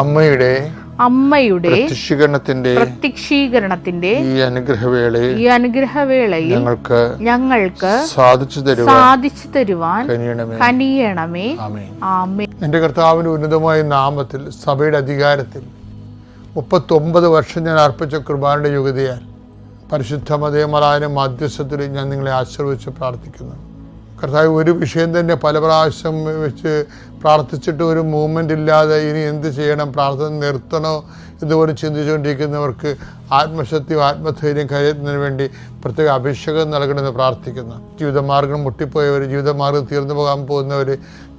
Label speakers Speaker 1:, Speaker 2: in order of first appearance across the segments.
Speaker 1: അമ്മയുടെ
Speaker 2: അമ്മയുടെ
Speaker 1: പ്രത്യക്ഷീകരണത്തിന്റെ
Speaker 2: പ്രത്യക്ഷീകരണത്തിന്റെ
Speaker 1: ഈ അനുഗ്രഹവേളയിൽ
Speaker 2: ഈ അനുഗ്രഹവേളയിൽ
Speaker 1: ഞങ്ങൾക്ക്
Speaker 2: ഞങ്ങൾക്ക്
Speaker 1: സാധിച്ചു തരുവാൻ
Speaker 2: സാധിച്ചു തരുവാൻ കനിയണമേ. ആമേ
Speaker 1: എന്റെ കർത്താവിന്റെ ഉന്നതമായ നാമത്തിൽ സഭയുടെ അധികാരത്തിൽ മുപ്പത്തൊമ്പത് വർഷം ഞാൻ അർപ്പിച്ച കുർബാനയുടെ യുഗതയാൽ പരിശുദ്ധ മതയമലായ മധ്യസ്ഥത്തിൽ ഞാൻ നിങ്ങളെ ആശീർവദിച്ച് പ്രാർത്ഥിക്കുന്നു. കർത്താവ് ഒരു വിഷയം തന്നെ പല പ്രാവശ്യം വെച്ച് പ്രാർത്ഥിച്ചിട്ട് ഒരു മൂവ്മെന്റ് ഇല്ലാതെ ഇനി എന്ത് ചെയ്യണം? പ്രാർത്ഥന നിർത്തണോ? ഇതുപോലെ ചിന്തിച്ചുകൊണ്ടിരിക്കുന്നവർക്ക് ആത്മശക്തിയും ആത്മധൈര്യം കരുതുന്നതിന് വേണ്ടി പ്രത്യേക അഭിഷേകം നൽകണമെന്ന് പ്രാർത്ഥിക്കുന്നു. ജീവിതമാർഗം മുട്ടിപ്പോയവർ ജീവിതമാർഗം തീർന്നു പോകാൻ പോകുന്നവർ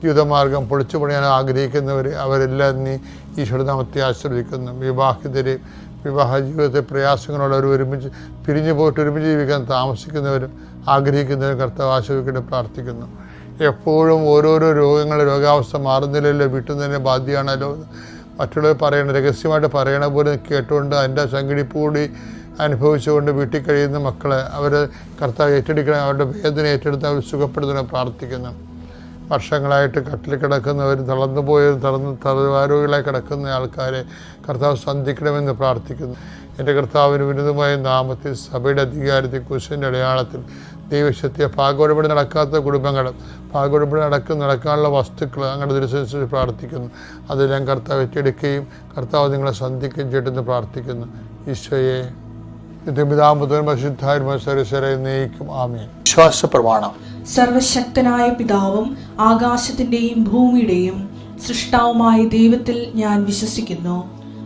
Speaker 1: ജീവിതമാർഗം പൊളിച്ചു പണിയാൻ ആഗ്രഹിക്കുന്നവർ അവരെല്ലാം നീ ഈശ്വരനാമത്തെ ആശ്രയിക്കുന്നു വിവാഹിതരെ വിവാഹ ജീവിതത്തെ പ്രയാസങ്ങളുള്ളവർ ഒരുമിച്ച് പിരിഞ്ഞു പോയിട്ട് ഒരുമിച്ച് ജീവിക്കാൻ താമസിക്കുന്നവരും ആഗ്രഹിക്കുന്നവരും കർത്താവ് ആശ്രയിക്കട്ടെ പ്രാർത്ഥിക്കുന്നു. എപ്പോഴും ഓരോരോ രോഗങ്ങൾ രോഗാവസ്ഥ മാറുന്നില്ലല്ലോ വീട്ടിൽ നിന്ന് ബാധ്യമാണല്ലോ മറ്റുള്ളവർ പറയണ രഹസ്യമായിട്ട് പറയണ പോലെ കേട്ടുകൊണ്ട് അതിന്റെ സംഘടിപ്പ് കൂടി അനുഭവിച്ചുകൊണ്ട് വീട്ടിൽ കഴിയുന്ന മക്കളെ അവർ കർത്താവ് ഏറ്റെടുക്കണം. അവരുടെ വേദന ഏറ്റെടുത്ത് അവർ സുഖപ്പെടുത്തണം പ്രാർത്ഥിക്കുന്നു. വർഷങ്ങളായിട്ട് കട്ടിൽ കിടക്കുന്നവരും തളർന്നു പോയവരും തളർന്ന് തളർവാരോഗികളായി കിടക്കുന്ന ആൾക്കാരെ കർത്താവ് സന്ധിക്കണമെന്ന് പ്രാർത്ഥിക്കുന്നു. എന്റെ കർത്താവിന് വിരുദ്ധമായ നാമത്തിൽ സഭയുടെ അധികാരത്തിൽ കുശിന്റെ അടയാളത്തിൽ ദൈവശക്തിയെ പാകോടുപടി നടക്കാത്ത കുടുംബങ്ങൾ പാകോടുപടി നടക്കുന്ന നടക്കാനുള്ള വസ്തുക്കൾ അങ്ങനെ ദുരിതനുസരിച്ച് പ്രാർത്ഥിക്കുന്നു. അതെല്ലാം കർത്താവ് ഏറ്റെടുക്കുകയും കർത്താവ് നിങ്ങളെ സന്ധിക്കുകയും ചെയ്തെന്ന് പ്രാർത്ഥിക്കുന്നു. ഈശോയെ നിത്യപിതാമുതൻ പരിശുദ്ധാത്മസരസരെ നയിക്കും ആമേ വിശ്വാസ പ്രമാണം.
Speaker 3: സർവശക്തനായ പിതാവും ആകാശത്തിന്റെയും ഭൂമിയുടെയും സൃഷ്ടാവുമായ ദൈവത്തിൽ ഞാൻ വിശ്വസിക്കുന്നു.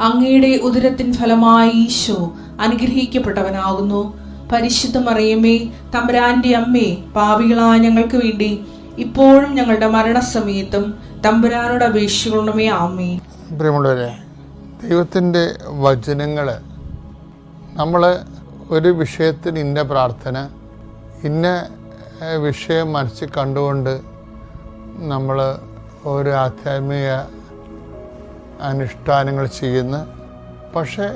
Speaker 3: അങ്ങയുടെ ഉദരത്തിൻ ഫലമായി ഈശോ അനുഗ്രഹിക്കപ്പെട്ടവനാകുന്നു. പരിശുദ്ധ മറിയമ്മേ തമ്പുരാന്റെ അമ്മേ പാപികളായ ഞങ്ങൾക്ക് വേണ്ടി ഇപ്പോഴും ഞങ്ങളുടെ മരണസമയത്തും തമ്പുരാനോട് അപേക്ഷിക്കണമേ ആമേ
Speaker 1: പ്രിയമുള്ളവരെ ദൈവത്തിന്റെ വചനങ്ങൾ നമ്മൾ ഒരു വിഷയത്തിന് ഇന്ന പ്രാർത്ഥന ഇന്ന വിഷയം മനസ്സിൽ കണ്ടുകൊണ്ട് നമ്മൾ ഒരു ആധ്യാത്മിക അനുഷ്ഠാനങ്ങൾ ചെയ്യുന്ന പക്ഷേ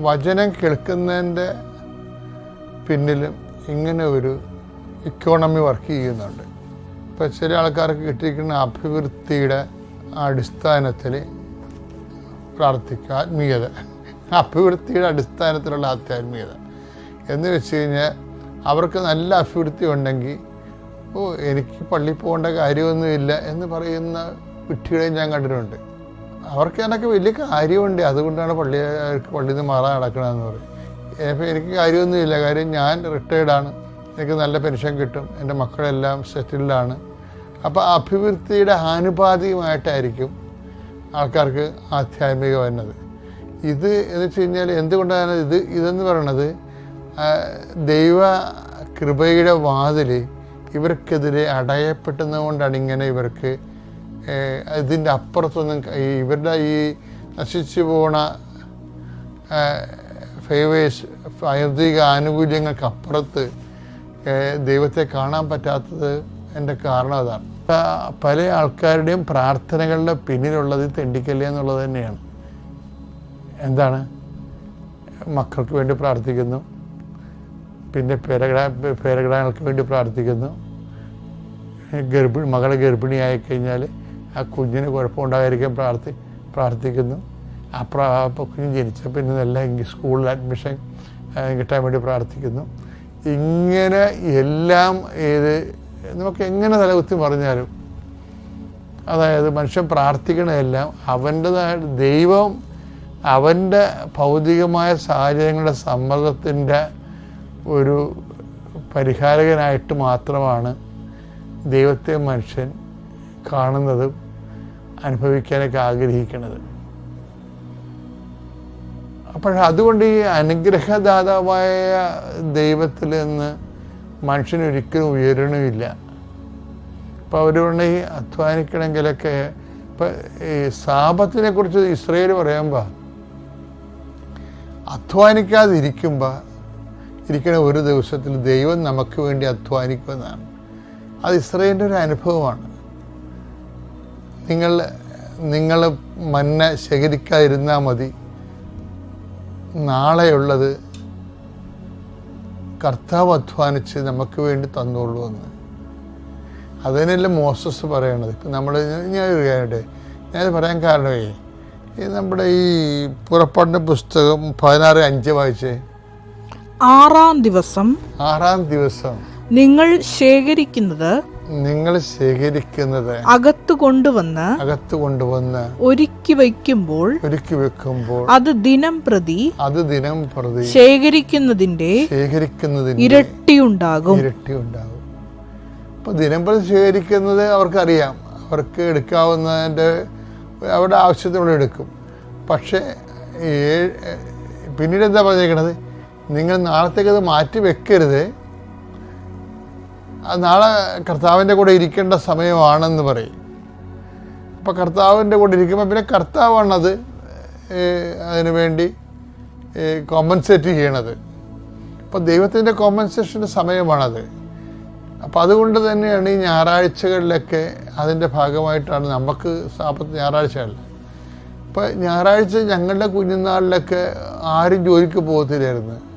Speaker 1: വചനം കേൾക്കുന്നതിന്റെ പിന്നിലും ഇങ്ങനെ ഒരു ഇക്കോണമി വർക്ക് ചെയ്യുന്നുണ്ട്. ഇപ്പോൾ ചില ആൾക്കാർക്ക് കിട്ടിയിരിക്കുന്ന അഭിവൃദ്ധിയുടെ അടിസ്ഥാനത്തിൽ പ്രാർത്ഥിക്കുക ആത്മീയത. അഭിവൃദ്ധിയുടെ അടിസ്ഥാനത്തിലുള്ള ആത്മീയത എന്ന് വെച്ച് കഴിഞ്ഞാൽ അവർക്ക് നല്ല അഭിവൃദ്ധി ഉണ്ടെങ്കിൽ ഓ എനിക്ക് പള്ളിയിൽ പോകേണ്ട കാര്യമൊന്നുമില്ല എന്ന് പറയുന്ന കുട്ടികളെയും ഞാൻ കണ്ടിട്ടുണ്ട്. അവർക്ക് അതിനൊക്കെ വലിയ കാര്യമുണ്ട്. അതുകൊണ്ടാണ് പള്ളി പള്ളിയിൽ നിന്ന് മാറാൻ നടക്കണമെന്ന് പറയും. എനിക്ക് കാര്യമൊന്നുമില്ല. കാര്യം ഞാൻ റിട്ടയർഡാണ് എനിക്ക് നല്ല പെൻഷൻ കിട്ടും. എന്റെ മക്കളെല്ലാം സെറ്റിൽഡാണ് അപ്പോൾ അഭിവൃദ്ധിയുടെ ആനുപാതികമായിട്ടായിരിക്കും ആൾക്കാർക്ക് ആധ്യാത്മിക വരുന്നത് ഇത് എന്ന് വെച്ച് കഴിഞ്ഞാൽ എന്തുകൊണ്ടാണ് ഇത് ഇതെന്ന് പറയണത്? ദൈവ കൃപയുടെ വാതിൽ ഇവർക്കെതിരെ അടയപ്പെട്ടുന്നതുകൊണ്ടാണ് ഇങ്ങനെ ഇവർക്ക് ഇതിന്റെ അപ്പുറത്തൊന്നും ഇവരുടെ ഈ നശിച്ചു പോണ ഫേവേഴ്സ് ഭൗതിക ആനുകൂല്യങ്ങൾക്ക് അപ്പുറത്ത് ദൈവത്തെ കാണാൻ പറ്റാത്തത് എന്റെ കാരണം അതാണ്. പല ആൾക്കാരുടെയും പ്രാർത്ഥനകളുടെ പിന്നിലുള്ളത് തെണ്ടിക്കല്ലേ എന്നുള്ളത് തന്നെയാണ്. എന്താണ്? മക്കൾക്ക് വേണ്ടി പ്രാർത്ഥിക്കുന്നു. പിന്നെ പേരഗ്രാ പേരഗ്രാഹങ്ങൾക്ക് വേണ്ടി പ്രാർത്ഥിക്കുന്നു. ഗർഭിണി മകളെ ഗർഭിണിയായി കഴിഞ്ഞാൽ ആ കുഞ്ഞിന് കുഴപ്പമുണ്ടായിരിക്കാൻ പ്രാർത്ഥി പ്രാർത്ഥിക്കുന്നു. അപ്പോൾ കുഞ്ഞ് ജനിച്ച പിന്നെ നല്ല സ്കൂളിൽ അഡ്മിഷൻ കിട്ടാൻ വേണ്ടി പ്രാർത്ഥിക്കുന്നു. ഇങ്ങനെ എല്ലാം ഏത് നമുക്ക് എങ്ങനെ തലകുത്തി പറഞ്ഞാലും അതായത് മനുഷ്യൻ പ്രാർത്ഥിക്കണതെല്ലാം അവന്റെതായ ദൈവം അവന്റെ ഭൗതികമായ സാഹചര്യങ്ങളുടെ സമ്മർദ്ദത്തിന്റെ ഒരു പരിഹാരകനായിട്ട് മാത്രമാണ് ദൈവത്തെ മനുഷ്യൻ കാണുന്നതും. അനുഭവിക്കാനൊക്കെ ആഗ്രഹിക്കുന്നത് അപ്പോൾ അതുകൊണ്ട് ഈ അനുഗ്രഹദാതാവായ ദൈവത്തിൽ നിന്ന് മനുഷ്യനൊരിക്കലും ഉയരണമില്ല. ഇപ്പം അവരുടെ ഈ അധ്വാനിക്കണമെങ്കിലൊക്കെ ഇപ്പം ഈ സാപത്തിനെ കുറിച്ച് ഇസ്രയേൽ പറയുമ്പോൾ അധ്വാനിക്കാതിരിക്കുമ്പോൾ ഇരിക്കുന്ന ഒരു ദിവസത്തിൽ ദൈവം നമുക്ക് വേണ്ടി അധ്വാനിക്കുമെന്നാണ്. അത് ഇസ്രയേലിന്റെ ഒരു അനുഭവമാണ്. നിങ്ങൾ നിങ്ങൾ മന്ന ശേഖരിക്കാതിരുന്നാൽ മതി. നാളെയുള്ളത് കർത്താവ് അധ്വാനിച്ച് നമുക്ക് വേണ്ടി തന്നോളൂ എന്ന്. അതിനല്ല മോസസ് പറയണത്. ഇപ്പം നമ്മൾ ഞാൻ ഒരു ഞാനത് പറയാൻ കാരണമേ ഈ നമ്മുടെ ഈ പുറപ്പാടിന്റെ പുസ്തകം പതിനാറ് അഞ്ച് വായിച്ചേ?
Speaker 4: ആറാം ദിവസം
Speaker 1: ആറാം ദിവസം.
Speaker 4: നിങ്ങൾ ശേഖരിക്കുന്നത്
Speaker 1: നിങ്ങൾ ശേഖരിക്കുന്നത്
Speaker 4: അകത്ത് കൊണ്ടുവന്ന്
Speaker 1: അകത്ത് കൊണ്ടുവന്ന്
Speaker 4: ഒരുക്കി വയ്ക്കുമ്പോൾ
Speaker 1: ഒരുക്കി വെക്കുമ്പോൾ
Speaker 4: അത് ദിനം പ്രതി
Speaker 1: അത് ദിനം പ്രതി
Speaker 4: ശേഖരിക്കുന്നതിന്റെ
Speaker 1: ശേഖരിക്കുന്നതിന്
Speaker 4: ഇരട്ടിയുണ്ടാകും
Speaker 1: ഇരട്ടി ഉണ്ടാകും. ദിനം പ്രതി ശേഖരിക്കുന്നത് അവർക്കറിയാം. അവർക്ക് എടുക്കാവുന്നതിന്റെ അവരുടെ ആവശ്യത്തിനുള്ള എടുക്കും. പക്ഷേ പിന്നീട് എന്താ പറഞ്ഞേക്കണത്? നിങ്ങൾ നാളത്തേക്ക് അത് മാറ്റി വെക്കരുത്. നാളെ കർത്താവിന്റെ കൂടെ ഇരിക്കേണ്ട സമയമാണെന്ന് പറയും. അപ്പോൾ കർത്താവിന്റെ കൂടെ ഇരിക്കുമ്പോൾ പിന്നെ കർത്താവാണത് അത് അതിനു വേണ്ടി കോമ്പൻസേറ്റ് ചെയ്യണത്. അപ്പോൾ ദൈവത്തിന്റെ കോമ്പൻസേഷന്റെ സമയമാണത്. അപ്പോൾ അതുകൊണ്ട് തന്നെയാണ് ഈ ഞായറാഴ്ചകളിലൊക്കെ അതിന്റെ ഭാഗമായിട്ടാണ് നമുക്ക് സാപ്പത്ത് ഞായറാഴ്ചകളിൽ. ഇപ്പോൾ ഞായറാഴ്ച ഞങ്ങളുടെ കുഞ്ഞുനാളിലൊക്കെ ആരും ജോലിക്ക് പോകത്തില്ലായിരുന്നു.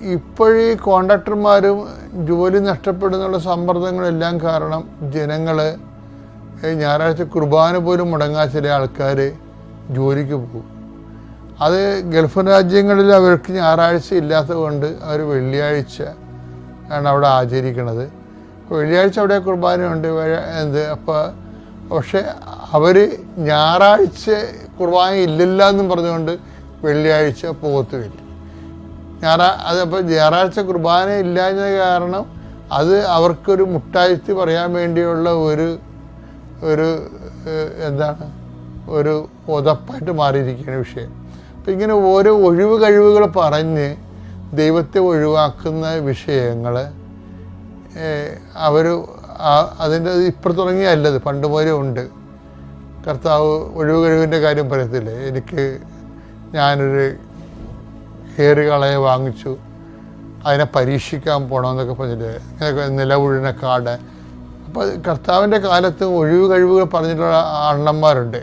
Speaker 1: ഇപ്പോഴീ കോൺട്രാക്ടർമാരും ജോലി നഷ്ടപ്പെടുന്നുള്ള സമ്മർദ്ദങ്ങളെല്ലാം കാരണം ജനങ്ങൾ ഞായറാഴ്ച കുർബാന പോലും മുടങ്ങാൻ ചില ആൾക്കാർ ജോലിക്ക് പോകും. അത് ഗൾഫ് രാജ്യങ്ങളിൽ അവർക്ക് ഞായറാഴ്ച ഇല്ലാത്തത് കൊണ്ട് അവർ വെള്ളിയാഴ്ച ആണ് അവിടെ ആചരിക്കുന്നത് വെള്ളിയാഴ്ച അവിടെ കുർബാനയുണ്ട് എന്ത് അപ്പോൾ പക്ഷെ അവർ ഞായറാഴ്ച കുർബാന ഇല്ലില്ല എന്നും പറഞ്ഞുകൊണ്ട് വെള്ളിയാഴ്ച പോകത്തുമില്ല. ഞായറാ അതപ്പോൾ ഞായറാഴ്ച കുർബാന ഇല്ലാഞ്ഞ കാരണം അത് അവർക്കൊരു മുട്ടാഴ്ത്തി പറയാൻ വേണ്ടിയുള്ള ഒരു ഒരു എന്താണ് ഒരു ഉതപ്പായിട്ട് മാറിയിരിക്കുകയാണ് വിഷയം. അപ്പം ഇങ്ങനെ ഓരോ ഒഴിവ് കഴിവുകൾ പറഞ്ഞ് ദൈവത്തെ ഒഴിവാക്കുന്ന വിഷയങ്ങൾ അവർ അതിന്റെ ഇപ്പം തുടങ്ങിയല്ലത് പണ്ട് പോലെ ഉണ്ട്. കർത്താവ് ഒഴിവ് കഴിവിന്റെ കാര്യം പറയത്തില്ലേ? എനിക്ക് ഞാനൊരു ഏറുകളയെ വാങ്ങിച്ചു. അതിനെ പരീക്ഷിക്കാൻ പോകണമെന്നൊക്കെ പറഞ്ഞിട്ട് ഇങ്ങനെയൊക്കെ നിലവുഴിന കാട്. അപ്പോൾ കർത്താവിന്റെ കാലത്ത് ഒഴിവ് കഴിവുകൾ പറഞ്ഞിട്ടുള്ള അണ്ണന്മാരുണ്ട്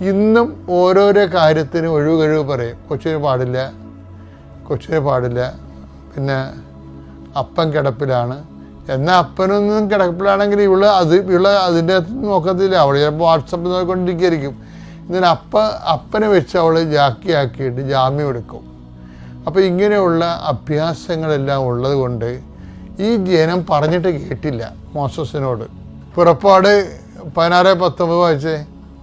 Speaker 1: ഇന്നും ഓരോരോ കാര്യത്തിന് ഒഴിവ് കഴിവ് പറയും. കൊച്ചിന് പാടില്ല കൊച്ചിന് പാടില്ല. പിന്നെ അപ്പൻ കിടപ്പിലാണ്. എന്നാൽ അപ്പനൊന്നും കിടപ്പിലാണെങ്കിൽ ഇവൾ അത് ഇവൾ അതിന്റെ അകത്ത് നോക്കത്തില്ല. അവൾ ചിലപ്പോൾ വാട്സപ്പ് നോക്കിക്കൊണ്ടിരിക്കുകയായിരിക്കും ഇതിന് അപ്പ അപ്പനെ വെച്ച് അവൾ ജാക്കിയാക്കിയിട്ട് ജാമ്യം എടുക്കും. അപ്പോൾ ഇങ്ങനെയുള്ള അഭ്യാസങ്ങളെല്ലാം ഉള്ളത് കൊണ്ട് ഈ ജനം പറഞ്ഞിട്ട് കേട്ടില്ല മോസസിനോട് പുറപ്പാട് പതിനാറ് പത്തൊമ്പത് വായിച്ചേ?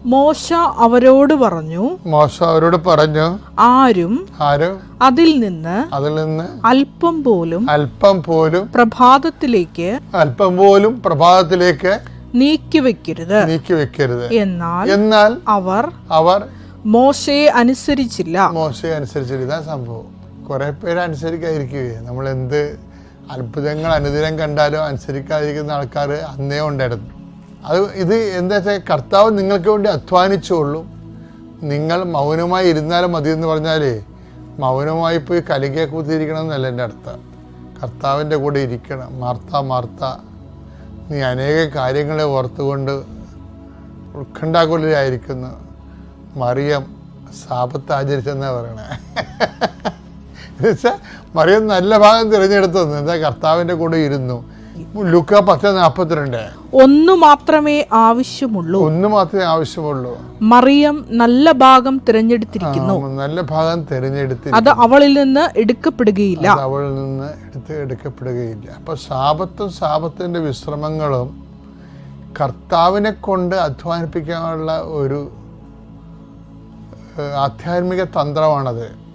Speaker 4: മോശ അവരോട് പറഞ്ഞു
Speaker 1: മോശ അവരോട് പറഞ്ഞു
Speaker 4: ആരും
Speaker 1: ആരും
Speaker 4: അതിൽ നിന്ന്
Speaker 1: അതിൽ നിന്ന്
Speaker 4: അല്പം പോലും
Speaker 1: അല്പം പോലും
Speaker 4: പ്രഭാതത്തിലേക്ക്
Speaker 1: അല്പം പോലും പ്രഭാതത്തിലേക്ക്
Speaker 4: നീക്കി വെക്കരുത്.
Speaker 1: നീക്കി വെക്കരുത്.
Speaker 4: എന്നാൽ
Speaker 1: എന്നാൽ
Speaker 4: അവർ
Speaker 1: അവർ
Speaker 4: മോശയെ അനുസരിച്ചില്ല.
Speaker 1: മോശയെ അനുസരിച്ചില്ല സംഭവം. കുറെ പേര് അനുസരിക്കാതിരിക്കുകയെ. നമ്മൾ എന്ത് അത്ഭുതങ്ങൾ അനുദിനം കണ്ടാലും അനുസരിക്കാതിരിക്കുന്ന ആൾക്കാർ അന്നേ ഉണ്ടായിരുന്നു. അത് ഇത് എന്താ വെച്ചാൽ കർത്താവ് നിങ്ങൾക്ക് വേണ്ടി അധ്വാനിച്ചുള്ളൂ നിങ്ങൾ മൗനമായി ഇരുന്നാലും മതി എന്ന് പറഞ്ഞാലേ മൗനമായി പോയി കലികയെ കൂത്തിരിക്കണം എന്നല്ല എന്റെ അർത്ഥം. കർത്താവിന്റെ കൂടെ ഇരിക്കണം. മാർത്ത മാർത്ത നീ അനേക കാര്യങ്ങളെ ഓർത്തുകൊണ്ട് ഉത്കണ്ഠാകുലരായിരിക്കുന്നു. മറിയം സാപത്ത് ആചരിച്ചെന്നാണ് പറയണേ. എന്നുവെച്ചാൽ മറിയം നല്ല ഭാഗം തിരഞ്ഞെടുത്തത് എന്താ കർത്താവിന്റെ കൂടെ ഇരുന്നു. ലുക്ക പത്ത് നാൽപ്പത്തിരണ്ട്
Speaker 4: ഒന്നു മാത്രമേ ആവശ്യമുള്ളൂ.
Speaker 1: ഒന്ന് മാത്രമേ ആവശ്യമുള്ളൂ.
Speaker 4: മറിയം നല്ല ഭാഗം തിരഞ്ഞെടുത്തിരിക്കുന്നു.
Speaker 1: നല്ല ഭാഗം തിരഞ്ഞെടുത്ത്
Speaker 4: അത് അവളിൽ നിന്ന് എടുക്കപ്പെടുകയില്ല.
Speaker 1: അവളിൽ നിന്ന് എടുത്ത് എടുക്കപ്പെടുകയില്ല. അപ്പൊ സാപത്തും ശാപത്തിന്റെ വിശ്രമങ്ങളും കർത്താവിനെ കൊണ്ട് അധ്വാനിപ്പിക്കാനുള്ള ഒരു ആധ്യാത്മിക തന്ത്രമാണത്.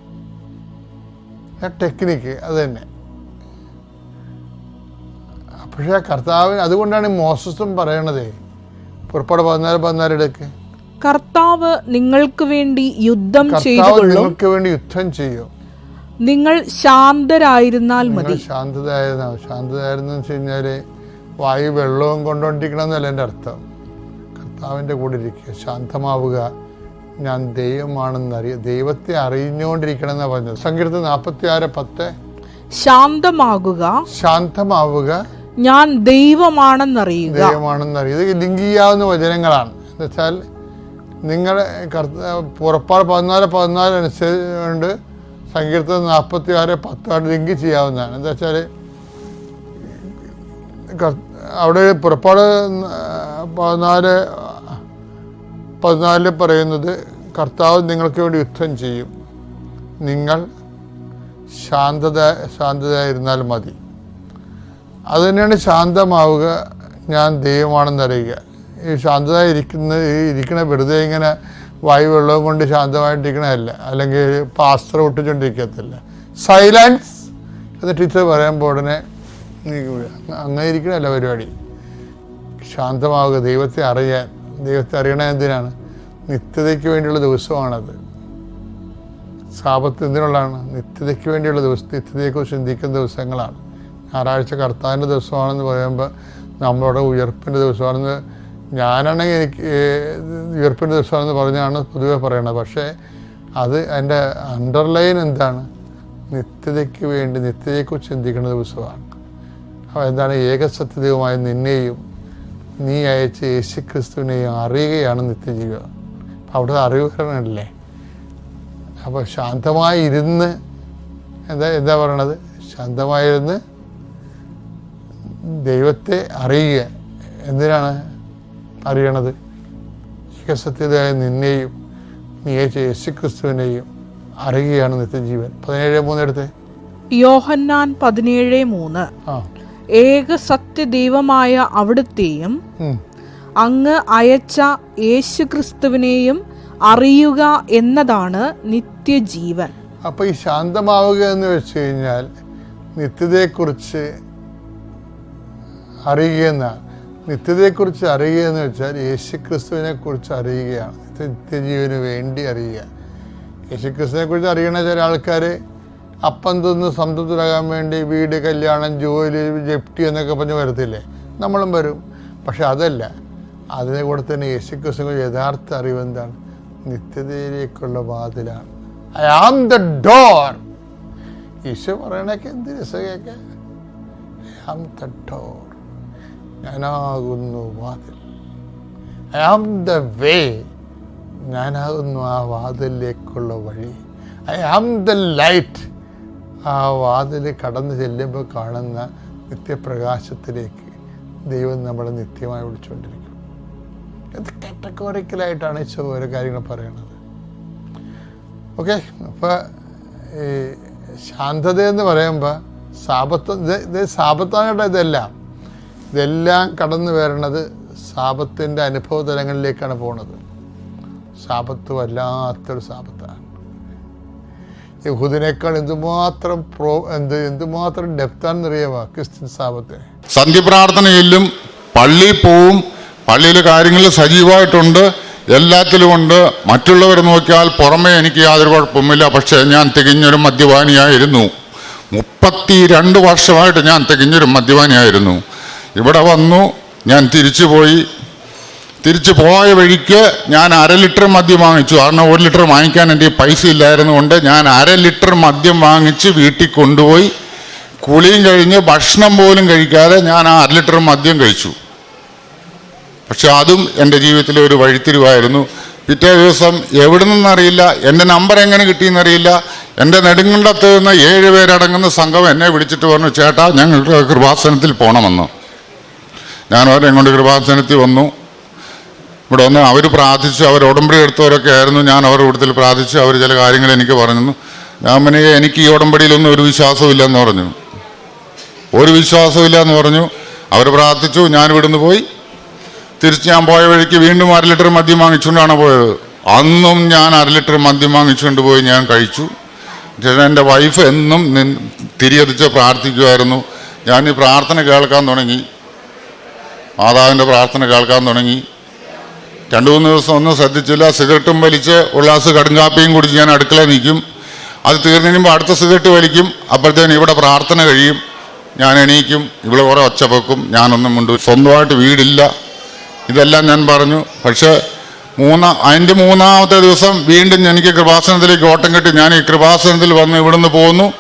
Speaker 1: ടെക്നിക്ക് അത് തന്നെ. പക്ഷേ കർത്താവിന് അതുകൊണ്ടാണ് മോസസും പറയണത്. പുറപ്പാട് പതിനാല് പതിനാല് എടുക്ക്
Speaker 4: കർത്താവ് നിങ്ങൾക്ക് വേണ്ടി യുദ്ധം
Speaker 1: നിങ്ങൾക്ക് വേണ്ടി യുദ്ധം ചെയ്യും.
Speaker 4: നിങ്ങൾ ശാന്തരായിരുന്നാൽ മതി.
Speaker 1: ശാന്തതായിരുന്ന ശാന്തതായിരുന്നു വെച്ച് കഴിഞ്ഞാൽ വായു വെള്ളവും കൊണ്ടുകൊണ്ടിരിക്കണമെന്നല്ല എന്റെ അർത്ഥം. കർത്താവിന്റെ കൂടെ ഇരിക്കുക ശാന്തമാവുക. ഞാൻ ദൈവമാണെന്ന് അറിയ ദൈവത്തെ അറിഞ്ഞുകൊണ്ടിരിക്കണം എന്നാ പറഞ്ഞത്. സങ്കീർത്തം നാൽപ്പത്തി ആറ് പത്ത്.
Speaker 4: ശാന്തമാകുക.
Speaker 1: ശാന്തമാവുക.
Speaker 4: ഞാൻ ദൈവമാണെന്നറിയുക.
Speaker 1: ദൈവമാണെന്ന് അറിയുക ഇത് ലിങ്ക് ചെയ്യാവുന്ന വചനങ്ങളാണ്. എന്നുവെച്ചാൽ നിങ്ങൾ കർത്ത പുറപ്പാട് പതിനാല് പതിനാല് അനുസരിച്ചുകൊണ്ട് സങ്കീർത്തനം നാൽപ്പത്തി ആറ് പത്താണ്ട് ലിങ്ക് ചെയ്യാവുന്നതാണ്. എന്താ വെച്ചാൽ അവിടെ പുറപ്പാട് പതിനാല് പതിനാലിൽ പറയുന്നത് കർത്താവ് നിങ്ങൾക്ക് വേണ്ടി യുദ്ധം ചെയ്യും. നിങ്ങൾ ശാന്തത ശാന്തതയായിരുന്നാൽ മതി. അത് തന്നെയാണ് ശാന്തമാവുക ഞാൻ ദൈവമാണെന്നറിയുക ഈ ശാന്തത ഇരിക്കുന്ന ഇരിക്കണ വെറുതെ ഇങ്ങനെ വായു വെള്ളവും കൊണ്ട് ശാന്തമായിട്ടിരിക്കണമല്ല അല്ലെങ്കിൽ പാസ്ത്ര ഒട്ടിച്ചുകൊണ്ടിരിക്കത്തില്ല സൈലൻസ് എന്ന് ടീച്ചർ പറയുമ്പോൾ ഉടനെ. അങ്ങനെ ഇരിക്കണമല്ല പരിപാടി. ശാന്തമാവുക ദൈവത്തെ അറിയാൻ. ദൈവത്തെ അറിയണ എന്തിനാണ്? നിത്യതയ്ക്ക് വേണ്ടിയുള്ള ദിവസമാണത്. സാപത്ത് എന്തിനുള്ളതാണ്? നിത്യതയ്ക്ക് വേണ്ടിയുള്ള ദിവസം നിത്യതയെക്കുറിച്ച് ചിന്തിക്കുന്ന ദിവസങ്ങളാണ്. ഞായറാഴ്ച കർത്താവിന്റെ ദിവസമാണെന്ന് പറയുമ്പോൾ നമ്മളോട് ഉയർപ്പിന്റെ ദിവസമാണെന്ന് ഞാനാണെങ്കിൽ എനിക്ക് ഉയർപ്പിന്റെ ദിവസമാണെന്ന് പറഞ്ഞാണ് പൊതുവെ പറയണത്. പക്ഷേ അത് എന്റെ അണ്ടർലൈൻ എന്താണ്? നിത്യതയ്ക്ക് വേണ്ടി നിത്യതയെക്കുറിച്ച് ചിന്തിക്കുന്ന ദിവസമാണ്. അപ്പോൾ എന്താണ് ഏകസത്യതയുമായ നിന്നെയും നീ അയച്ച യേശു ക്രിസ്തുവിനെയും അറിയുകയാണ് നിത്യജീവിതം അവിടെ അറിവുകരണല്ലേ അപ്പോൾ ശാന്തമായി ഇരുന്ന് എന്താ എന്താ പറയണത്? ശാന്തമായിരുന്ന് ദൈവത്തെ അറിയുക. എന്തിനാണ് അറിയണത്? ഏകസത്യതയായ നിന്നെയും നീ അയച്ച യേശു ക്രിസ്തുവിനെയും അറിയുകയാണ് നിത്യജീവൻ. പതിനേഴ് മൂന്നെടുത്ത്
Speaker 4: യോഹന്നാൻ പതിനേഴ് മൂന്ന്.
Speaker 1: ആ.
Speaker 4: ഏക സത്യദൈവമായ അവിടുത്തെയും അങ്ങ് അയച്ച യേശുക്രിസ്തുവിനെയും അറിയുക എന്നതാണ് നിത്യജീവൻ.
Speaker 1: അപ്പോൾ ഈ ശാന്തമാവുക എന്ന് വെച്ച് കഴിഞ്ഞാൽ നിത്യതയെക്കുറിച്ച് അറിയുക എന്നാണ് നിത്യതയെക്കുറിച്ച് അറിയുക എന്ന് വെച്ചാൽ യേശുക്രിസ്തുവിനെ കുറിച്ച് അറിയുകയാണ്. നിത്യ- നിത്യജീവന് വേണ്ടി അറിയുക. യേശുക്രിസ്തുവിനെ കുറിച്ച് അറിയണ ചില ആൾക്കാർ അപ്പം തിന്ന് സംതൃപ്തരാകാൻ വേണ്ടി വീട് കല്യാണം ജോലി ജപ്തി എന്നൊക്കെ പറഞ്ഞ് വരത്തില്ലേ? നമ്മളും വരും. പക്ഷെ അതല്ല. അതിനെ കൂടെ തന്നെ യേശുക്രിസ്തു യഥാർത്ഥ അറിവ് എന്താണ്? നിത്യതയിലേക്കുള്ള വാതിലാണ്. I am the door Isho പറയണൊക്കെ എന്ത് രസം കേൾക്കാൻ? ഐ ആം ദ ഡോർ ഞാനാകുന്നു വാതിൽ. ഐ ആം ദ വേ ഞാനാകുന്നു ആ വാതിലേക്കുള്ള വഴി. ഐ ആം ദ ലൈറ്റ് ആ വാതിൽ കടന്നു ചെല്ലുമ്പോൾ കാണുന്ന നിത്യപ്രകാശത്തിലേക്ക് ദൈവം നമ്മളെ നിത്യമായി വിളിച്ചുകൊണ്ടിരിക്കും ഇത് കാറ്റഗോറിക്കലായിട്ടാണ് ഈശോ ഓരോ കാര്യങ്ങൾ പറയുന്നത്? ഓക്കെ അപ്പോൾ ഈ ശാന്തത എന്ന് പറയുമ്പോൾ സാപത്ത് ഇത് സാപത്താകട്ടെ ഇതെല്ലാം. ഇതെല്ലാം കടന്നു വരണത് സാപത്തിന്റെ അനുഭവ തലങ്ങളിലേക്കാണ് പോണത്. സാപത്ത് വല്ലാത്തൊരു സാപത്താണ് യഹൂദിനേക്കാൾ എന്തുമാത്രം പ്രോ എന്ത് എന്തുമാത്രം ഡെപ്താണെന്നറിയാമോ ക്രിസ്ത്യൻ സാപത്തിന്
Speaker 5: സന്ധ്യപ്രാർത്ഥന ചെല്ലും പള്ളി പോവും പള്ളിയിലെ കാര്യങ്ങളിൽ സജീവമായിട്ടുണ്ട് എല്ലാത്തിലും ഉണ്ട് മറ്റുള്ളവർ നോക്കിയാൽ പുറമേ എനിക്ക് യാതൊരു കുഴപ്പമില്ല പക്ഷേ ഞാൻ തികഞ്ഞൊരു മദ്യപാനിയായിരുന്നു. മുപ്പത്തി രണ്ട് വർഷമായിട്ട് ഞാൻ തികഞ്ഞൊരു മദ്യപാനിയായിരുന്നു. ഇവിടെ വന്നു ഞാൻ തിരിച്ചു പോയി തിരിച്ചു പോയ വഴിക്ക് ഞാൻ അര ലിറ്റർ മദ്യം വാങ്ങിച്ചു. കാരണം ഒരു ലിറ്റർ വാങ്ങിക്കാൻ എന്റെ പൈസ ഇല്ലായിരുന്നു കൊണ്ട് ഞാൻ അര ലിറ്റർ മദ്യം വാങ്ങിച്ച് വീട്ടിൽ കൊണ്ടുപോയി. കുളിയും കഴിഞ്ഞ് ഭക്ഷണം പോലും കഴിക്കാതെ ഞാൻ ആ അര ലിറ്റർ മദ്യം കഴിച്ചു. പക്ഷെ അതും എന്റെ ജീവിതത്തിലെ ഒരു വഴിത്തിരിവായിരുന്നു. പിറ്റേ ദിവസം എവിടെ നിന്നറിയില്ല എന്റെ നമ്പർ എങ്ങനെ കിട്ടിയെന്നറിയില്ല എന്റെ നെടുങ്കണ്ടത്ത് നിന്ന് ഏഴ് പേരടങ്ങുന്ന സംഘം എന്നെ വിളിച്ചിട്ട് പറഞ്ഞു ചേട്ടാ ഞങ്ങൾക്ക് കൃപാസനത്തിൽ പോകണമെന്ന്. ഞാൻ അവരെ കൊണ്ട് കൃപാസനത്തിൽ വന്നു? ഇവിടെ വന്ന് അവർ പ്രാർത്ഥിച്ചു അവർ ഉടമ്പടി എടുത്തവരൊക്കെ ആയിരുന്നു. ഞാൻ അവരുടെ കൂട്ടത്തിൽ പ്രാർത്ഥിച്ചു അവർ ചില കാര്യങ്ങൾ എനിക്ക് പറഞ്ഞു ഞാൻ പിന്നെ എനിക്ക് ഈ ഉടമ്പടിയിലൊന്നും ഒരു വിശ്വാസമില്ലെന്ന് പറഞ്ഞു. ഒരു വിശ്വാസമില്ല എന്ന് പറഞ്ഞു. അവർ പ്രാർത്ഥിച്ചു ഞാൻ ഇവിടുന്ന് പോയി. തിരിച്ച് ഞാൻ പോയ വഴിക്ക് വീണ്ടും അര ലിറ്റർ മദ്യം വാങ്ങിച്ചുകൊണ്ടാണ് പോയത്. അന്നും ഞാൻ അര ലിറ്റർ മദ്യം വാങ്ങിച്ചുകൊണ്ട് പോയി ഞാൻ കഴിച്ചു. എന്റെ വൈഫ് എന്നും തിരിയതിച്ച് പ്രാർത്ഥിക്കുമായിരുന്നു ഞാൻ ഈ പ്രാർത്ഥന കേൾക്കാൻ തുടങ്ങി. മാതാവിന്റെ പ്രാർത്ഥന കേൾക്കാൻ തുടങ്ങി. രണ്ടു മൂന്ന് ദിവസം ഒന്നും ശ്രദ്ധിച്ചില്ല. സിഗരറ്റും വലിച്ച് ഉള്ളാസ് കടുങ്കാപ്പിയും കുടിച്ച് ഞാൻ അടുക്കള നിൽക്കും അത് തീർന്നു കഴിയുമ്പോൾ അടുത്ത സിഗരറ്റ് വലിക്കും. അപ്പോഴത്തേനും ഇവിടെ പ്രാർത്ഥന കഴിയും. ഞാൻ എണീക്കും. ഇവിടെ കുറേ ഒച്ച ഒച്ചപ്പൊക്കും ഞാനൊന്നും മുണ്ടു സ്വന്തമായിട്ട് വീടില്ല. ഇതെല്ലാം ഞാൻ പറഞ്ഞു. പക്ഷേ മൂന്നാ അതിന്റെ മൂന്നാമത്തെ ദിവസം വീണ്ടും എനിക്ക് കൃപാസനത്തിലേക്ക് ഓട്ടം കെട്ടി ഞാൻ ഈ കൃപാസനത്തിൽ വന്ന് ഇവിടുന്ന് പോകുന്നു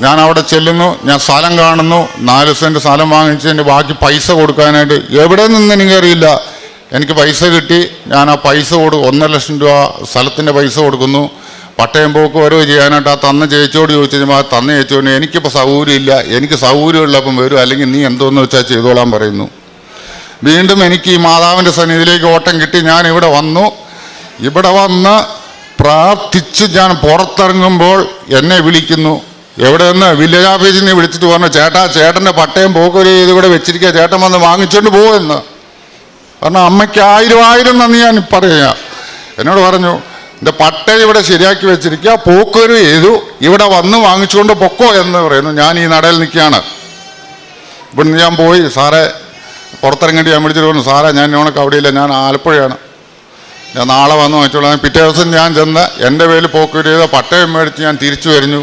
Speaker 5: ഞാൻ അവിടെ ചെല്ലുന്നു. ഞാൻ സ്ഥലം കാണുന്നു. നാല് സെന്റ് സ്ഥലം വാങ്ങിച്ച് എന്റെ ബാക്കി പൈസ കൊടുക്കാനായിട്ട് എവിടെ നിന്ന് എനിക്കറിയില്ല. എനിക്ക് പൈസ കിട്ടി. ഞാൻ ആ പൈസ കൊടു ഒന്നര ലക്ഷം രൂപ സ്ഥലത്തിന്റെ പൈസ കൊടുക്കുന്നു. പട്ടയം പോക്ക് വരവ് ചെയ്യാനായിട്ട് ആ തന്ന ചേച്ചിയോട് ചോദിച്ചു കഴിഞ്ഞാൽ തന്ന ചേച്ചിയോട് എനിക്കിപ്പോൾ സൗകര്യമില്ല എനിക്ക് സൗകര്യമുള്ളപ്പം വരും. അല്ലെങ്കിൽ നീ എന്തോന്ന് വെച്ചാൽ ചെയ്തോളാൻ പറയുന്നു. വീണ്ടും എനിക്ക് ഈ മാതാവിന്റെ സന്നിധിയിലേക്ക് ഓട്ടം കിട്ടി. ഞാൻ ഇവിടെ വന്നു. ഇവിടെ വന്ന് പ്രാർത്ഥിച്ച് ഞാൻ പുറത്തിറങ്ങുമ്പോൾ എന്നെ വിളിക്കുന്നു. എവിടെ നിന്ന് വില്ലേജ് ഓഫീസിൽ നിന്ന് വിളിച്ചിട്ട് പറഞ്ഞു ചേട്ടാ ചേട്ടന്റെ പട്ടയം പോക്കൊരു ഇതിവിടെ വെച്ചിരിക്കുക ചേട്ടൻ വന്ന് വാങ്ങിച്ചുകൊണ്ട് പോകുമെന്ന് കാരണം അമ്മയ്ക്ക് ആയിരം ആയിരം നന്ദി ഞാൻ പറയുക എന്നോട് പറഞ്ഞു എന്റെ പട്ട ഇവിടെ ശരിയാക്കി വെച്ചിരിക്കുക പോക്കൊരു ചെയ്തു ഇവിടെ വന്ന് വാങ്ങിച്ചുകൊണ്ട് പൊക്കോ എന്ന് പറയുന്നു. ഞാൻ ഈ നടയിൽ നിൽക്കുകയാണ്. ഇവിടുന്ന് ഞാൻ പോയി സാറേ പുറത്തിറങ്ങേണ്ടി ഞാൻ വിളിച്ചിട്ട് പറഞ്ഞു സാറേ ഞാൻ ഉണക്ക് അവിടെയില്ല ഞാൻ ആലപ്പുഴയാണ്. ഞാൻ നാളെ വന്ന് വാങ്ങിച്ചോളാം. പിറ്റേ ദിവസം ഞാൻ ചെന്ന് എന്റെ പേരിൽ പോക്ക് ചെയ്ത പട്ടയം മേടിച്ച് ഞാൻ തിരിച്ചു വരിഞ്ഞു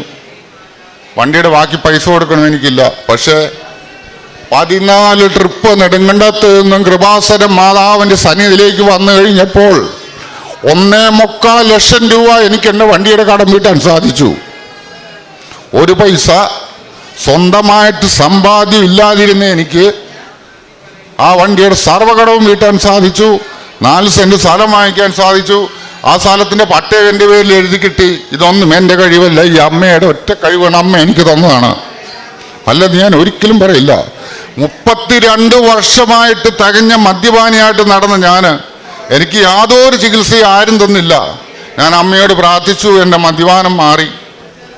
Speaker 5: വണ്ടിയുടെ ബാക്കി പൈസ കൊടുക്കണം എനിക്കില്ല. പക്ഷേ പതിനാല് ട്രിപ്പ് നെടുങ്കണ്ടത്ത് നിന്നും കൃപാസനം മാതാവിന്റെ സന്നിധിയിലേക്ക് വന്നു കഴിഞ്ഞപ്പോൾ ഒന്നേ മുക്കാൽ ലക്ഷം രൂപ എനിക്ക് എന്റെ വണ്ടിയുടെ കടം വീട്ടാൻ സാധിച്ചു. ഒരു പൈസ സ്വന്തമായിട്ട് സമ്പാദ്യം ഇല്ലാതിരുന്ന എനിക്ക് ആ വണ്ടിയുടെ സർവകടവും വീട്ടാൻ സാധിച്ചു. നാല് സെന്റ് സ്ഥലം വാങ്ങിക്കാൻ സാധിച്ചു. ആ സ്ഥലത്തിന്റെ പട്ടയം എന്റെ പേരിൽ എഴുതി കിട്ടി. ഇതൊന്നും എന്റെ കഴിവല്ല. ഈ അമ്മയുടെ ഒറ്റ കഴിവാണ് അമ്മ എനിക്ക് തന്നതാണ്. അല്ലെന്ന് ഞാൻ ഒരിക്കലും പറയില്ല. മുപ്പത്തിരണ്ട് വർഷമായിട്ട് തകഞ്ഞ മദ്യപാനിയായിട്ട് നടന്ന ഞാൻ എനിക്ക് യാതൊരു ചികിത്സയും ആരും തന്നില്ല. ഞാൻ അമ്മയോട് പ്രാർത്ഥിച്ചു എന്റെ മദ്യപാനം മാറി.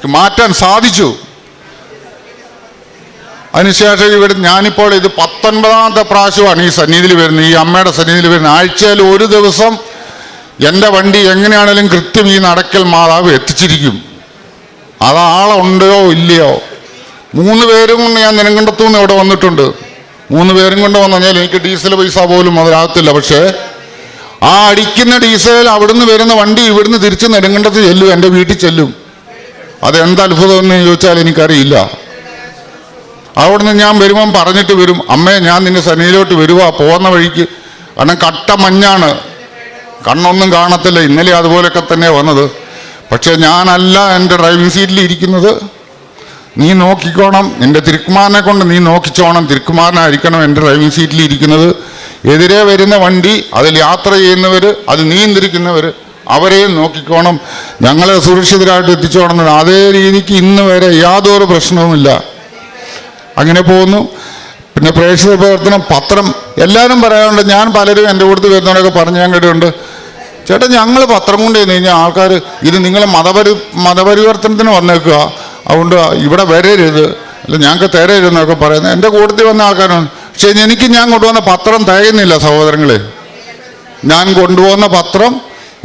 Speaker 5: മാറ്റാൻ സാധിച്ചു. അതിനുശേഷം ഇവിടെ ഞാനിപ്പോൾ ഇത് പത്തൊൻപതാമത്തെ പ്രാവശ്യമാണ് ഈ സന്നിധിയിൽ വരുന്നത്. ഈ അമ്മയുടെ സന്നിധിയിൽ വരുന്നത് ആഴ്ചയിൽ ഒരു ദിവസം എന്റെ വണ്ടി എങ്ങനെയാണെങ്കിലും കൃത്യം ഈ നടക്കൽ മാതാവ് എത്തിച്ചിരിക്കും. അതാളുണ്ടോ ഇല്ലയോ? മൂന്ന് പേരും കൊണ്ട് ഞാൻ നെടുങ്കണ്ടത്തുനിന്ന് ഇവിടെ വന്നിട്ടുണ്ട്. മൂന്ന് പേരും കൊണ്ട് വന്നു കഴിഞ്ഞാൽ എനിക്ക് ഡീസൽ പൈസ പോലും അതിനകത്തില്ല പക്ഷേ ആ അടിക്കുന്ന ഡീസൽ അവിടുന്ന് വരുന്ന വണ്ടി ഇവിടുന്ന് തിരിച്ച് നെടുങ്കണ്ടത്ത് ചെല്ലും എന്റെ വീട്ടിൽ ചെല്ലും. അത് അത്ഭുതം അത്ഭുതമെന്ന് ചോദിച്ചാൽ എനിക്കറിയില്ല. അവിടുന്ന് ഞാൻ വരുമ്പം പറഞ്ഞിട്ട് വരും അമ്മേ ഞാൻ നിന്റെ സനയിലോട്ട് വരുവാ പോകുന്ന വഴിക്ക്. കാരണം കട്ട മഞ്ഞാണ്. കണ്ണൊന്നും കാണത്തില്ല. ഇന്നലെ അതുപോലൊക്കെ തന്നെ വന്നത്. പക്ഷെ ഞാനല്ല എന്റെ ഡ്രൈവിംഗ് സീറ്റിൽ ഇരിക്കുന്നത്. നീ നോക്കിക്കോണം. എന്റെ തിരുക്കുമാരനെ കൊണ്ട് നീ നോക്കിച്ചോണം. തിരുക്കുമാരനായിരിക്കണം എന്റെ ഡ്രൈവിംഗ് സീറ്റിൽ ഇരിക്കുന്നത്. എതിരെ വരുന്ന വണ്ടി അതിൽ യാത്ര ചെയ്യുന്നവർ അത് നീന്തിരിക്കുന്നവർ അവരെയും നോക്കിക്കോണം. ഞങ്ങളെ സുരക്ഷിതരായിട്ട് എത്തിച്ചോണം. അതേ രീതിക്ക് ഇന്ന് വരെ യാതൊരു പ്രശ്നവുമില്ല. അങ്ങനെ പോകുന്നു. പിന്നെ പ്രേക്ഷക പ്രവർത്തനം പത്രം. എല്ലാവരും പറയാറുണ്ട് ഞാൻ പലരും എന്റെ കൂടുതൽ വരുന്നവരൊക്കെ പറഞ്ഞ് ഞാൻ കേട്ടിട്ടുണ്ട്. ചേട്ടാ ഞങ്ങൾ പത്രം കൊണ്ട് ചെന്ന് കഴിഞ്ഞാൽ ആൾക്കാർ ഇത് നിങ്ങൾ മതപരി മതപരിവർത്തനത്തിന് വന്നേക്കുക. അതുകൊണ്ട് ഇവിടെ വരരുത്. അല്ല ഞങ്ങൾക്ക് തരരുതെന്നൊക്കെ പറയുന്നത്. എന്റെ കൂട്ടത്തിൽ വന്ന ആൾക്കാരാണ്. പക്ഷേ എനിക്ക് ഞാൻ കൊണ്ടുവന്ന പത്രം തികയുന്നില്ല സഹോദരങ്ങളെ. ഞാൻ കൊണ്ടുപോകുന്ന പത്രം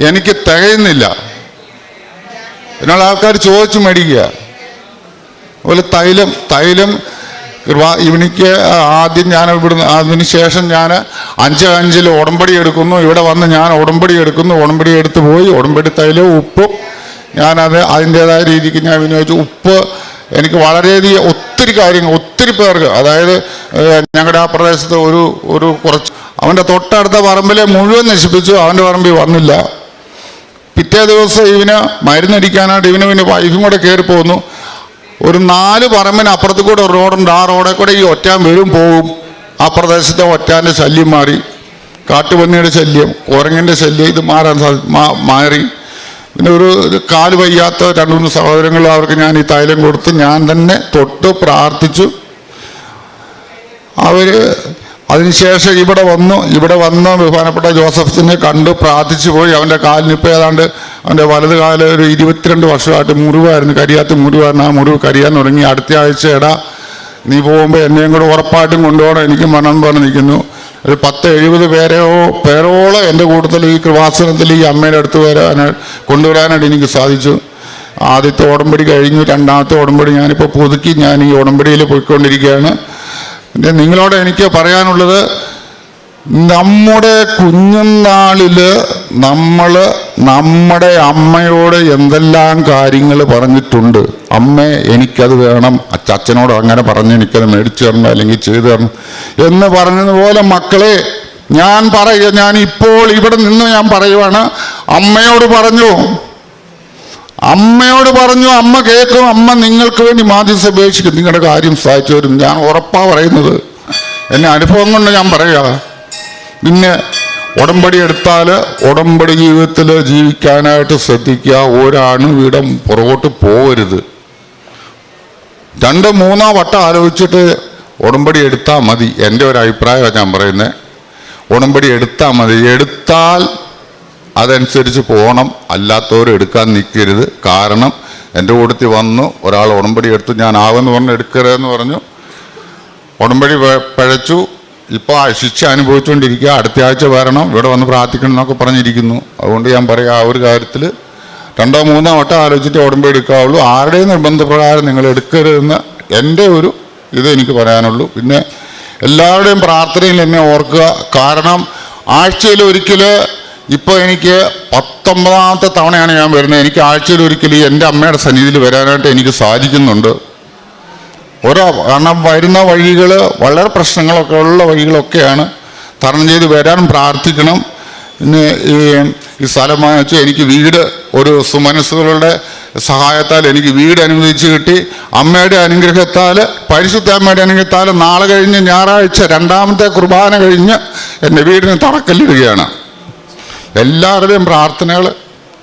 Speaker 5: എനിക്ക് തികയുന്നില്ല. എന്നുള്ള ആൾക്കാർ ചോദിച്ചു മേടിക്കുക. അതുപോലെ തൈലം തൈലം ഇവനിക്ക് ആദ്യം ഞാൻ ഇവിടുന്ന് അതിന് ശേഷം ഞാൻ അഞ്ച് അഞ്ചിൽ ഉടമ്പടി എടുക്കുന്നു. ഇവിടെ വന്ന് ഞാൻ ഉടമ്പടി എടുക്കുന്നു. ഉടമ്പടി എടുത്തു പോയി. ഉടമ്പടി തൈലവും ഉപ്പും ഞാനത് അതിന്റേതായ രീതിക്ക് ഞാൻ വിനിയോഗിച്ചു ഉപ്പ് എനിക്ക് വളരെയധികം ഒത്തിരി കാര്യങ്ങൾ ഒത്തിരി പേർക്ക് അതായത് ഞങ്ങളുടെ ആ പ്രദേശത്ത് ഒരു ഒരു കുറച്ച് അവന്റെ തൊട്ടടുത്ത പറമ്പിലെ മുഴുവൻ നശിപ്പിച്ചു അവന്റെ പറമ്പിൽ വന്നില്ല. പിറ്റേ ദിവസം ഇവന് മരുന്നടിക്കാനായിട്ട് ഇവന് പിന്നെ വൈഫും കൂടെ കയറി പോകുന്നു ഒരു നാല് പറമ്പിന് അപ്പുറത്ത് കൂടെ ഒരു റോഡുണ്ട് ആ റോഡിൽ കൂടെ ഈ ഒറ്റാൻ വരും പോവും. ആ പ്രദേശത്തെ ഒറ്റാന്റെ ശല്യം മാറി. കാട്ടുപന്നിയുടെ ശല്യം കുരങ്ങിന്റെ ശല്യം ഇത് മാറാൻ സാധി മാറി. പിന്നെ ഒരു കാൽ വയ്യാത്ത രണ്ട് മൂന്ന് സഹോദരങ്ങൾ അവർക്ക് ഞാൻ ഈ തൈലം കൊടുത്ത് ഞാൻ തന്നെ തൊട്ട് പ്രാർത്ഥിച്ചു. അവർ അതിനുശേഷം ഇവിടെ വന്നു. ഇവിടെ വന്ന് ബഹുമാനപ്പെട്ട ജോസഫിനെ കണ്ടു പ്രാർത്ഥിച്ചു പോയി. അവന്റെ കാലിനിപ്പോൾ ഏതാണ്ട് അവന്റെ വലത് കാൽ ഒരു ഇരുപത്തിരണ്ട് വർഷമായിട്ട് മുറിവായിരുന്നു. കരിയാത്ത മുറിവായിരുന്നു. ആ മുറിവ് കരിയാൻ തുടങ്ങി. അടുത്ത ആഴ്ച എടാ നീ പോകുമ്പോൾ എന്നെയും കൂടെ ഉറപ്പായിട്ടും കൊണ്ടുപോകണം. എനിക്ക് മരണം പറഞ്ഞ് നിൽക്കുന്നു. ഒരു പത്ത് എഴുപത് പേരെയോ പേരോളം എന്റെ കൂട്ടത്തിൽ ഈ കൃപാസനത്തിൽ ഈ അമ്മയുടെ അടുത്ത് വരാൻ കൊണ്ടുവരാനായിട്ട് എനിക്ക് സാധിച്ചു. ആദ്യത്തെ ഉടമ്പടി കഴിഞ്ഞു രണ്ടാമത്തെ ഉടമ്പടി ഞാനിപ്പോൾ പുതുക്കി ഞാൻ ഈ ഉടമ്പടിയിൽ പോയിക്കൊണ്ടിരിക്കുകയാണ്. നിങ്ങളോട് എനിക്ക് പറയാനുള്ളത് നമ്മുടെ കുഞ്ഞുനാളിൽ നമ്മൾ നമ്മുടെ അമ്മയോട് എന്തെല്ലാം കാര്യങ്ങൾ പറഞ്ഞിട്ടുണ്ട്. അമ്മ എനിക്കത് വേണം. അച്ചച്ചനോട് അങ്ങനെ പറഞ്ഞ് എനിക്കത് മേടിച്ചു തരണം അല്ലെങ്കിൽ ചെയ്തു തരണം എന്ന് പറഞ്ഞതുപോലെ മക്കളെ ഞാൻ പറയുക ഞാൻ ഇപ്പോൾ ഇവിടെ നിന്ന് ഞാൻ പറയുവാണ്. അമ്മയോട് പറഞ്ഞു. അമ്മയോട് പറഞ്ഞു അമ്മ കേൾക്കും അമ്മ നിങ്ങൾക്ക് വേണ്ടി മാധ്യസ്ഥ അപേക്ഷിക്കും. നിങ്ങളുടെ കാര്യം സഹായിച്ചു വരും ഞാൻ ഉറപ്പാ പറയുന്നത്. എന്നെ അനുഭവം കൊണ്ട് ഞാൻ പറയുക. പിന്നെ ഉടമ്പടി എടുത്താൽ ഉടമ്പടി ജീവിതത്തിൽ ജീവിക്കാനായിട്ട് ശ്രദ്ധിക്കുക. ഒരാണ് വീടം പുറകോട്ട് പോകരുത്. രണ്ട് മൂന്നാം വട്ടം ആലോചിച്ചിട്ട് ഉടമ്പടി എടുത്താൽ മതി. എന്റെ ഒരു അഭിപ്രായമാണ് ഞാൻ പറയുന്നത്. ഉടമ്പടി എടുത്താൽ മതി. എടുത്താൽ അതനുസരിച്ച് പോകണം. അല്ലാത്തവരും എടുക്കാൻ നിൽക്കരുത്. കാരണം എന്റെ കൂട്ടത്തിൽ വന്നു ഒരാൾ ഉടമ്പടി എടുത്തു. ഞാൻ ആവെന്ന് പറഞ്ഞ് എടുക്കരുതെന്ന് പറഞ്ഞു. ഉടമ്പടി പിഴച്ചു. ഇപ്പോൾ ശിക്ഷ അനുഭവിച്ചുകൊണ്ടിരിക്കുക. അടുത്ത ആഴ്ച വരണം. ഇവിടെ വന്ന് പ്രാർത്ഥിക്കണം എന്നൊക്കെ പറഞ്ഞിരിക്കുന്നു. അതുകൊണ്ട് ഞാൻ പറയാം ആ ഒരു കാര്യത്തിൽ രണ്ടോ മൂന്നോ വട്ടം ആലോചിച്ചിട്ട് ഉടമ്പടി എടുക്കാവുള്ളൂ. ആരുടെയും നിർബന്ധപ്രകാരം നിങ്ങൾ എടുക്കരുതെന്ന് എന്റെ ഒരു ഇത് എനിക്ക് പറയാനുള്ളൂ. പിന്നെ എല്ലാവരുടെയും പ്രാർത്ഥനയിൽ എന്നെ ഓർക്കുക. കാരണം ആഴ്ചയിൽ ഒരിക്കൽ ഇപ്പോൾ എനിക്ക് പത്തൊമ്പതാമത്തെ തവണയാണ് ഞാൻ വരുന്നത്. എനിക്ക് ആഴ്ചയിൽ ഒരിക്കൽ എന്റെ അമ്മയുടെ സന്നിധിയിൽ വരാനായിട്ട് എനിക്ക് സാധിക്കുന്നുണ്ട്. ഓരോ കാരണം വരുന്ന വഴികൾ വളരെ പ്രശ്നങ്ങളൊക്കെ ഉള്ള വഴികളൊക്കെയാണ് തരണം ചെയ്ത് വരാൻ പ്രാർത്ഥിക്കണം. പിന്നെ ഈ ഈ സ്ഥലം വാങ്ങിച്ച് എനിക്ക് വീട് ഒരു സുമനസ്സുകളുടെ സഹായത്താൽ എനിക്ക് വീട് അനുവദിച്ച് കിട്ടി. അമ്മയുടെ അനുഗ്രഹത്താൽ പരിശുദ്ധ അമ്മയുടെ അനുഗ്രഹത്താൽ നാളെ കഴിഞ്ഞ് ഞായറാഴ്ച രണ്ടാമത്തെ കുർബാന കഴിഞ്ഞ് എന്റെ വീടിന് തറക്കല്ലിടുകയാണ്. എല്ലാവരുടെയും പ്രാർത്ഥനകൾ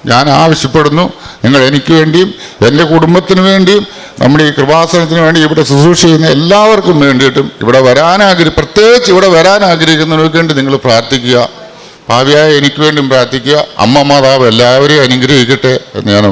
Speaker 5: ഞാൻ ആവശ്യപ്പെടുന്നു. നിങ്ങൾ എനിക്ക് വേണ്ടിയും എന്റെ കുടുംബത്തിന് വേണ്ടിയും നമ്മുടെ ഈ കൃപാസനത്തിന് വേണ്ടി ഇവിടെ ശുശ്രൂഷ ചെയ്യുന്ന എല്ലാവർക്കും വേണ്ടിയിട്ടും ഇവിടെ വരാൻ ആഗ്രഹി പ്രത്യേകിച്ച് ഇവിടെ വരാൻ ആഗ്രഹിക്കുന്നവർക്ക് വേണ്ടി നിങ്ങൾ പ്രാർത്ഥിക്കുക. ഭാവിയായ എനിക്ക് വേണ്ടിയും പ്രാർത്ഥിക്കുക. അമ്മ മാതാവ് എല്ലാവരെയും അനുഗ്രഹിക്കട്ടെ എന്ന് ഞാൻ